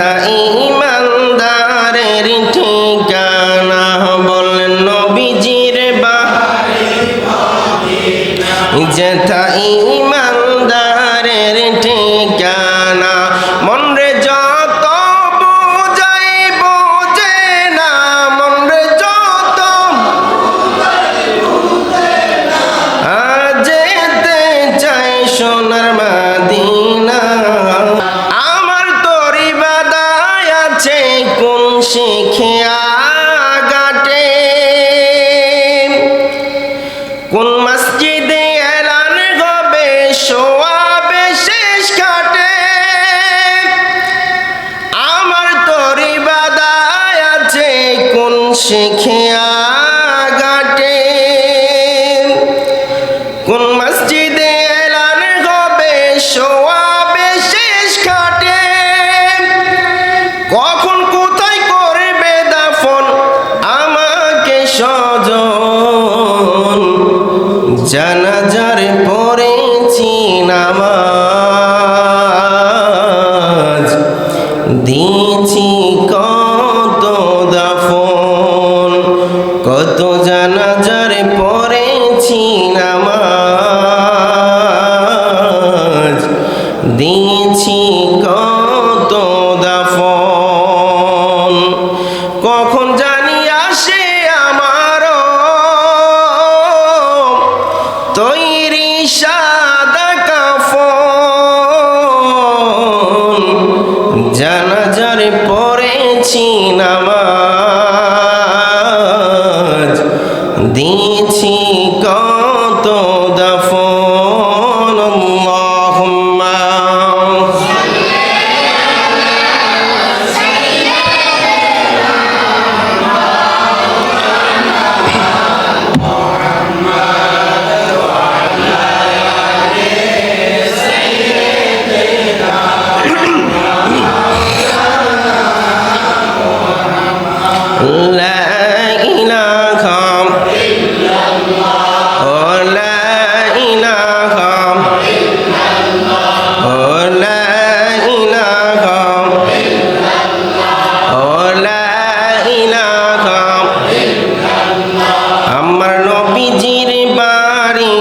ব্যথা ইমানদারের ঠিকানা বলেন নবীজির বা যেথা ইমানদারের ঠিকানা দুনিয়া ঘাটে। কোন মসজিদে এলান গবে সোয়া বিশেষ কাটে আমার তোর বাদায় আছে, কোন শিখিয়া জানাজারে পড়েছি নামাজ। দিয়েছি কত দাফন, কত জানাজারে পড়েছি নামাজ। দিয়েছি কত দাফন, কখন জান din Oh, oh, oh, আমার নবীজির বাড়ি